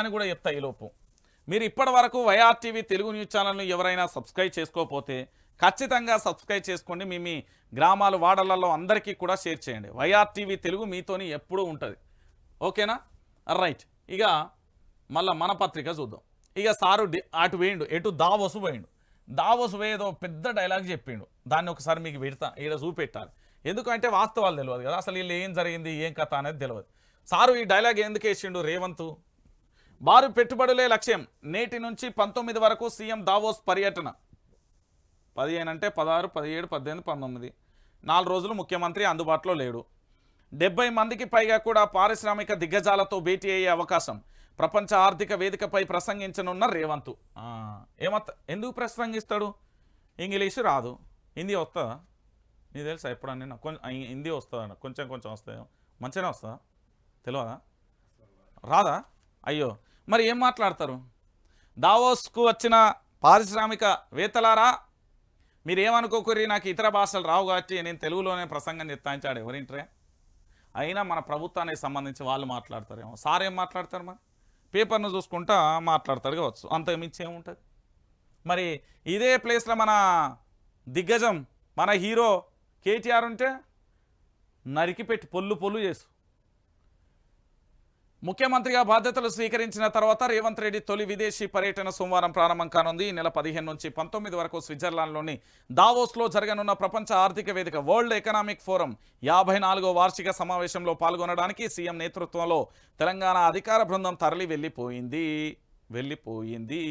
అని కూడా చెప్తా ఈలోపు మీరు ఇప్పటి వరకు వైఆర్టీవీ తెలుగు న్యూస్ ఛానల్ను ఎవరైనా సబ్స్క్రైబ్ చేసుకోకపోతే ఖచ్చితంగా సబ్స్క్రైబ్ చేసుకోండి. మీ మీ గ్రామాలు వాడలలో అందరికీ కూడా షేర్ చేయండి. వైఆర్టీవీ తెలుగు మీతోని ఎప్పుడూ ఉంటుంది. ఓకేనా? రైట్ ఇక మళ్ళీ మన పత్రిక చూద్దాం. ఇక సారు అటు వేయండు ఎటు దావోసు పోయిండు. దావోసు పోయేదో పెద్ద డైలాగ్ చెప్పిండు. దాన్ని ఒకసారి మీకు పెడతా ఈడ చూపెట్టాలి. ఎందుకంటే వాస్తవాలు తెలియదు కదా. అసలు వీళ్ళు ఏం జరిగింది ఏం కథ అనేది తెలియదు సారు ఈ డైలాగ్ ఎందుకు వేసిండు? రేవంత్ వారు పెట్టుబడులే లక్ష్యం. నేటి నుంచి పంతొమ్మిది వరకు సీఎం దావోస్ పర్యటన. పదిహేను అంటే పదహారు పదిహేడు పద్దెనిమిది పంతొమ్మిది. నాలుగు రోజులు ముఖ్యమంత్రి అందుబాటులో లేడు. డెబ్బై మందికి పైగా కూడా పారిశ్రామిక దిగ్గజాలతో భేటీ అయ్యే అవకాశం. ప్రపంచ ఆర్థిక వేదికపై ప్రసంగించనున్న రేవంత్. ఆ, ఏమత్త ఎందుకు ప్రసంగిస్తాడు? ఇంగ్లీషు రాదు. హిందీ వస్తుందా నీకు తెలుసా ఎప్పుడన్నా? నాకు కొంచెం హిందీ వస్తుందన్న కొంచెం కొంచెం వస్తాయో మంచిగానే వస్తుందా తెలియదా రాదా? అయ్యో. మరి ఏం మాట్లాడతారు? దావోస్కు వచ్చిన పారిశ్రామిక వేత్తలారా? మీరేమనుకోకరి నాకు ఇతర భాషలు రావు కాబట్టి నేను తెలుగులోనే ప్రసంగం చెప్తాంచాడు ఎవరింటరే? అయినా మన ప్రభుత్వానికి సంబంధించి వాళ్ళు మాట్లాడతారేమో. సార్ ఏం మాట్లాడతారు మరి? పేపర్ను చూసుకుంటా మాట్లాడతాడు కావచ్చు. అంతకు మించి ఏముంటుంది? మరి ఇదే ప్లేస్లో మన దిగ్గజం మన హీరో కేటీఆర్ ఉంటే నరికిపెట్టి పొల్లు పొల్లు చేసు ముఖ్యమంత్రిగా బాధ్యతలు స్వీకరించిన తర్వాత రేవంత్ రెడ్డి తొలి విదేశీ పర్యటన సోమవారం ప్రారంభం కానుంది. ఈ నెల పదిహేను నుంచి పంతొమ్మిది వరకు స్విట్జర్లాండ్లోని దావోస్లో జరగనున్న ప్రపంచ ఆర్థిక వేదిక వరల్డ్ ఎకనామిక్ ఫోరం యాభై నాలుగో వార్షిక సమావేశంలో పాల్గొనడానికి సీఎం నేతృత్వంలో తెలంగాణ అధికార బృందం తరలి వెళ్ళిపోయింది. వెళ్ళిపోయింది.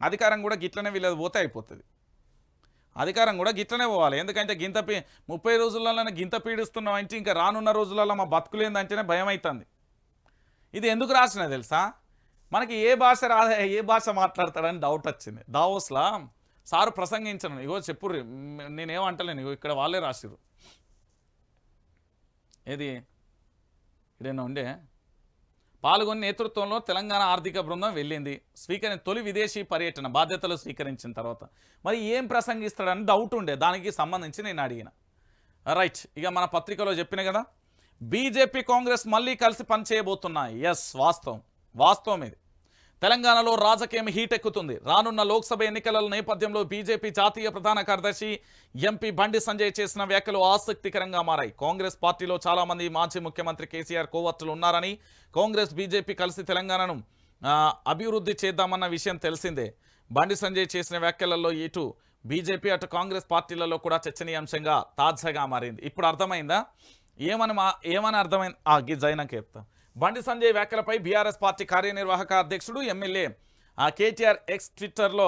అధికారం కూడా గిట్లనే వీళ్ళది పోతే అయిపోతుంది. అధికారం కూడా గిట్లనే పోవాలి. ఎందుకంటే గింత పీ ముప్పై రోజులలోనే గింత పీడిస్తున్నాం అంటే ఇంకా రానున్న రోజులలో మా బతుకులేందంటేనే భయం అవుతుంది ఇది ఎందుకు రాసిన తెలుసా? మనకి ఏ భాష రా ఏ భాష మాట్లాడతాడని డౌట్ వచ్చింది. దావోస్లా సారు ప్రసంగించను. ఇగో చెప్పుర్రి. నేనేమంటలేను ఇగో ఇక్కడ వాళ్ళే రాసిరు ఏది? ఇదేనా ఉండే? పాల్గొని నేతృత్వంలో తెలంగాణ ఆర్థిక బృందం వెళ్ళింది. స్వీకరి తొలి విదేశీ పర్యటన బాధ్యతలు స్వీకరించిన తర్వాత. మరి ఏం ప్రసంగిస్తాడని డౌట్ ఉండే. దానికి సంబంధించి నేను అడిగిన. రైట్. ఇక మన పత్రికలో చెప్పిన కదా? బీజేపీ కాంగ్రెస్ మళ్ళీ కలిసి పనిచేయబోతున్నాయి. ఎస్ వాస్తవం. వాస్తవం ఇది. తెలంగాణలో రాజకీయం హీట్ ఎక్కుతుంది. రానున్న లోక్సభ ఎన్నికల నేపథ్యంలో బీజేపీ జాతీయ ప్రధాన కార్యదర్శి ఎంపీ బండి సంజయ్ చేసిన వ్యాఖ్యలు ఆసక్తికరంగా మారాయి. కాంగ్రెస్ పార్టీలో చాలా మంది మాజీ ముఖ్యమంత్రి కేసీఆర్ కోవర్తులు ఉన్నారని కాంగ్రెస్ బీజేపీ కలిసి తెలంగాణను అభివృద్ధి చేద్దామన్న విషయం తెలిసిందే. బండి సంజయ్ చేసిన వ్యాఖ్యలలో ఇటు బీజేపీ అటు కాంగ్రెస్ పార్టీలలో కూడా చర్చనీయాంశంగా తాజాగా మారింది. ఇప్పుడు అర్థమైందా? ఏమని మా ఏమని అర్థమైంది? ఆ గిజైనాక చెప్తాం. బండి సంజయ్ వ్యాఖ్యలపై బీఆర్ఎస్ పార్టీ కార్యనిర్వాహక అధ్యక్షుడు ఎమ్మెల్యే ఆ కేటీఆర్ ఎక్స్ ట్విట్టర్లో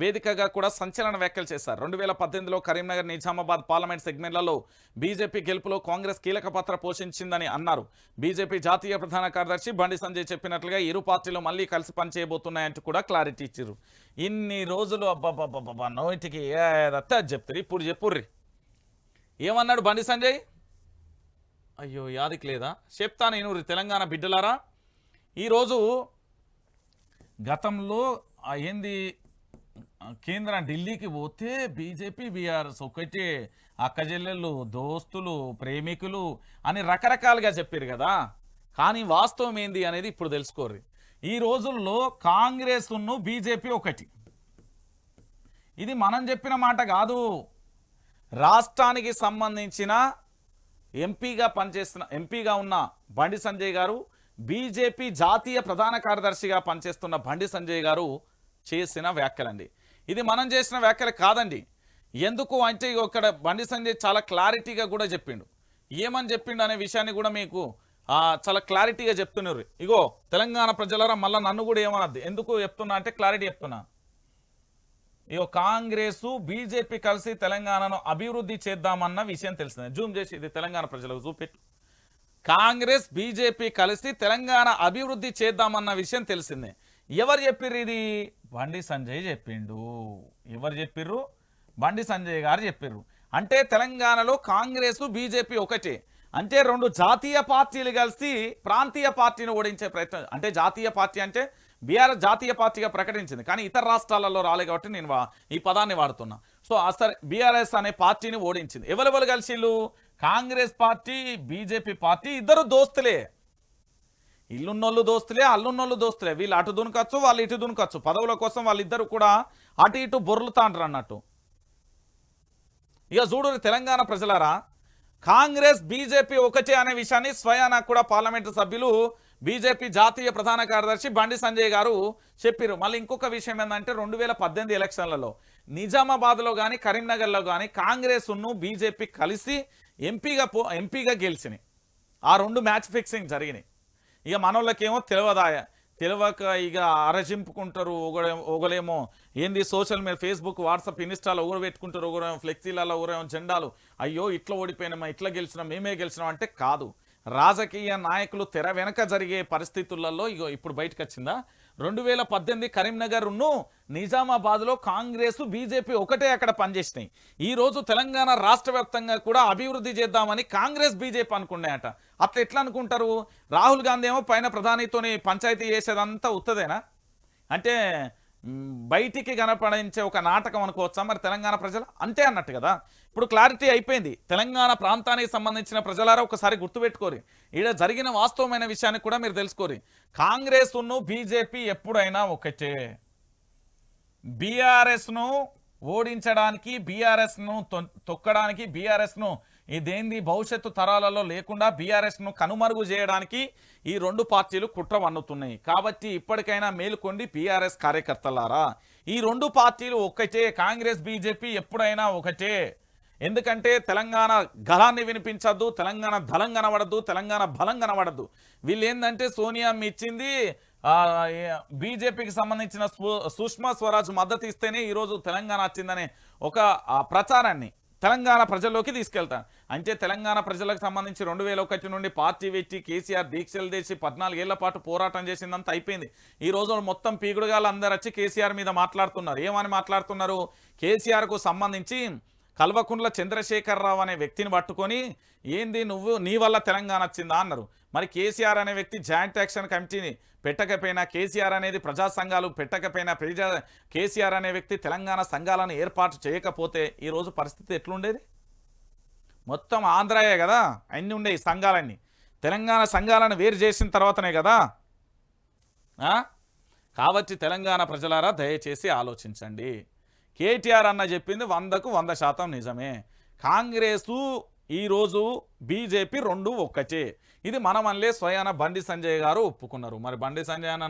వేదికగా కూడా సంచలన వ్యాఖ్యలు చేశారు. రెండు వేల పద్దెనిమిదిలో కరీంనగర్ నిజామాబాద్ పార్లమెంట్ సెగ్మెంట్లలో బీజేపీ గెలుపులో కాంగ్రెస్ కీలక పాత్ర పోషించిందని అన్నారు. బీజేపీ జాతీయ ప్రధాన కార్యదర్శి బండి సంజయ్ చెప్పినట్లుగా ఇరు పార్టీలు మళ్ళీ కలిసి పనిచేయబోతున్నాయంటూ కూడా క్లారిటీ ఇచ్చారు ఇన్ని రోజులు అబ్బాబ్బాబ్బా నోటికి ఏదత్తే అది చెప్తారు. ఇప్పుడు చెప్పుర్రి. ఏమన్నాడు బండి సంజయ్? అయ్యో యాదికి లేదా? చెప్తా నేను తెలంగాణ బిడ్డలారా. ఈరోజు గతంలో ఏంది కేంద్ర ఢిల్లీకి పోతే బీజేపీ బీఆర్ఎస్ ఒకటే అక్కజెల్లెళ్ళు దోస్తులు ప్రేమికులు అని రకరకాలుగా చెప్పారు కదా. కానీ వాస్తవం ఏంది అనేది ఇప్పుడు తెలుసుకోరు ఈ రోజుల్లో కాంగ్రెస్ను బీజేపీ ఒకటి. ఇది మనం చెప్పిన మాట కాదు. రాష్ట్రానికి సంబంధించిన ఎంపీగా పనిచేస్తున్న ఎంపీగా ఉన్న బండి సంజయ్ గారు బీజేపీ జాతీయ ప్రధాన కార్యదర్శిగా పనిచేస్తున్న బండి సంజయ్ గారు చేసిన వ్యాఖ్యలండి. ఇది మనం చేసిన వ్యాఖ్యలు కాదండి. ఎందుకు అంటే ఇగో ఇక్కడ బండి సంజయ్ చాలా క్లారిటీగా కూడా చెప్పిండు. ఏమని చెప్పిండు అనే విషయాన్ని కూడా మీకు చాలా క్లారిటీగా చెప్తున్నారు. ఇగో తెలంగాణ ప్రజలరా మళ్ళీ నన్ను కూడా ఏమనద్దు. ఎందుకు చెప్తున్నా అంటే క్లారిటీ చెప్తున్నా. ఇగో కాంగ్రెస్ బీజేపీ కలిసి తెలంగాణను అభివృద్ధి చేద్దామన్న విషయం తెలిసింది. జూమ్ చేసి ఇది తెలంగాణ ప్రజలకు చూపెట్టు. కాంగ్రెస్ బీజేపీ కలిసి తెలంగాణ అభివృద్ధి చేద్దామన్న విషయం తెలిసిందే. ఎవరు చెప్పిర్రు ఇది? బండి సంజయ్ చెప్పిండు. ఎవరు చెప్పిర్రు? బండి సంజయ్ గారు చెప్పిర్రు. అంటే తెలంగాణలో కాంగ్రెస్ బీజేపీ ఒకటే. అంటే రెండు జాతీయ పార్టీలు కలిసి ప్రాంతీయ పార్టీని ఓడించే ప్రయత్నం. అంటే జాతీయ పార్టీ అంటే బీఆర్ఎస్ జాతీయ పార్టీగా ప్రకటించింది. కానీ ఇతర రాష్ట్రాలలో రాలే కాబట్టి నేను వా- ఈ పదాన్ని వాడుతున్నా. సో అసలు బీఆర్ఎస్ అనే పార్టీని ఓడించింది. ఎవరెవరు కలిసిళ్ళు? కాంగ్రెస్ పార్టీ బీజేపీ పార్టీ ఇద్దరు దోస్తులే. ఇల్లున్నోళ్ళు దోస్తులే అల్లున్నోళ్ళు దోస్తులే. వీళ్ళు అటు దునకచ్చు వాళ్ళు ఇటు దునకచ్చు. పదవుల కోసం వాళ్ళిద్దరు కూడా అటు ఇటు బొర్లుతాండ్రు అన్నట్టు. ఇక చూడు తెలంగాణ ప్రజలారా కాంగ్రెస్ బీజేపీ ఒకటే అనే విషయాన్ని స్వయానా కూడా పార్లమెంటు సభ్యులు బీజేపీ జాతీయ ప్రధాన కార్యదర్శి బండి సంజయ్ గారు చెప్పారు మళ్ళీ ఇంకొక విషయం ఏంటంటే రెండు వేల పద్దెనిమిది ఎలక్షన్లలో నిజామాబాద్లో కానీ కరీంనగర్లో కానీ కాంగ్రెస్ను బీజేపీ కలిసి ఎంపీగా పో ఎంపీగా గెలిచినాయి. ఆ రెండు మ్యాచ్ ఫిక్సింగ్ జరిగినాయి. ఇక మనోళ్ళకేమో తెలియదాయ తెలియక ఇక అరజింపుకుంటారు ఒకడే ఒకలేమో ఏంది సోషల్ మీడియా ఫేస్బుక్ వాట్సాప్ ఇన్స్టాలో ఊరు పెట్టుకుంటారు ఒకరేమో ఫ్లెక్సీలలో ఒకరేమో జెండాలు. అయ్యో ఇట్లా ఓడిపోయినామా ఇట్లా గెలిచినాం మేమే గెలిచినాం అంటే కాదు. రాజకీయ నాయకులు తెర వెనక జరిగే పరిస్థితులలో ఇగో ఇప్పుడు బయటకు వచ్చిందా రెండు వేల పద్దెనిమిది కరీంనగర్ను నిజామాబాద్లో కాంగ్రెస్ బీజేపీ ఒకటే అక్కడ పనిచేసినాయి. ఈ రోజు తెలంగాణ రాష్ట్ర వ్యాప్తంగా కూడా అభివృద్ధి చేద్దామని కాంగ్రెస్ బీజేపీ అనుకున్నాయట. అట్లా ఎట్లా అనుకుంటారు? రాహుల్ గాంధీ ఏమో పైన ప్రధానితోని పంచాయతీ చేసేదంతా ఉత్తదేనా? అంటే బయటికి కనపడించే ఒక నాటకం అనుకోవచ్చా? మరి తెలంగాణ ప్రజలు? అంతే అన్నట్టు కదా. ఇప్పుడు క్లారిటీ అయిపోయింది. తెలంగాణ ప్రాంతానికి సంబంధించిన ప్రజలారా ఒకసారి గుర్తుపెట్టుకోరి. ఈడ జరిగిన వాస్తవమైన విషయాన్ని కూడా మీరు తెలుసుకోరి. కాంగ్రెస్ బీజేపీ ఎప్పుడైనా ఒకటే. బీఆర్ఎస్ను ఓడించడానికి బీఆర్ఎస్ను తొక్కడానికి బీఆర్ఎస్ను ఇదేంది? భవిష్యత్తు తరాలలో లేకుండా బీఆర్ఎస్ను కనుమరుగు చేయడానికి ఈ రెండు పార్టీలు కుట్ర వన్నుతున్నాయి. కాబట్టి ఇప్పటికైనా మేలుకోండి బీఆర్ఎస్ కార్యకర్తలారా. ఈ రెండు పార్టీలు ఒకటే కాంగ్రెస్ బీజేపీ ఎప్పుడైనా ఒకటే. ఎందుకంటే తెలంగాణ గలాన్ని వినిపించద్దు తెలంగాణ బలం కనబడద్దు తెలంగాణ బలం కనబడద్దు. వీళ్ళు ఏంటంటే సోనియా ఇచ్చింది బీజేపీకి సంబంధించిన సుష్మా స్వరాజ్ మద్దతు ఇస్తేనే ఈరోజు తెలంగాణ వచ్చిందనే ఒక ప్రచారాన్ని. తెలంగాణ ప్రజల్లోకి తీసుకెళ్తాను అంటే తెలంగాణ ప్రజలకు సంబంధించి రెండు వేల ఒకటి నుండి పార్టీ పెట్టి కేసీఆర్ దీక్షలు చేసి పద్నాలుగేళ్ళ పాటు పోరాటం చేసిందంతా అయిపోయింది. ఈ రోజు మొత్తం పీగుడుగాలు అందరు వచ్చి కేసీఆర్ మీద మాట్లాడుతున్నారు. ఏమని మాట్లాడుతున్నారు? కేసీఆర్కు సంబంధించి కల్వకుంట్ల చంద్రశేఖరరావు అనే వ్యక్తిని పట్టుకొని ఏంది నువ్వు? నీ వల్ల తెలంగాణ వచ్చిందా? అన్నారు. మరి కేసీఆర్ అనే వ్యక్తి జాయింట్ యాక్షన్ కమిటీని పెట్టకపోయినా కేసీఆర్ అనేది ప్రజా సంఘాలు పెట్టకపోయినా ప్రజా కేసీఆర్ అనే వ్యక్తి తెలంగాణ సంఘాలను ఏర్పాటు చేయకపోతే ఈరోజు పరిస్థితి ఎట్లుండేది? మొత్తం ఆంధ్రాయే కదా? అన్నీ ఉండేవి సంఘాలన్నీ. తెలంగాణ సంఘాలను వేరు చేసిన తర్వాతనే కదా? ఆ? కాబట్టి తెలంగాణ ప్రజలారా దయచేసి ఆలోచించండి. కేటీఆర్ అన్న చెప్పింది వందకు వంద శాతం నిజమే. కాంగ్రెసు ఈరోజు బీజేపీ రెండు ఒక్కటే. ఇది మనమల్లే స్వయాన బండి సంజయ్ గారు ఒప్పుకున్నారు. మరి బండి సంజయ్ అన్న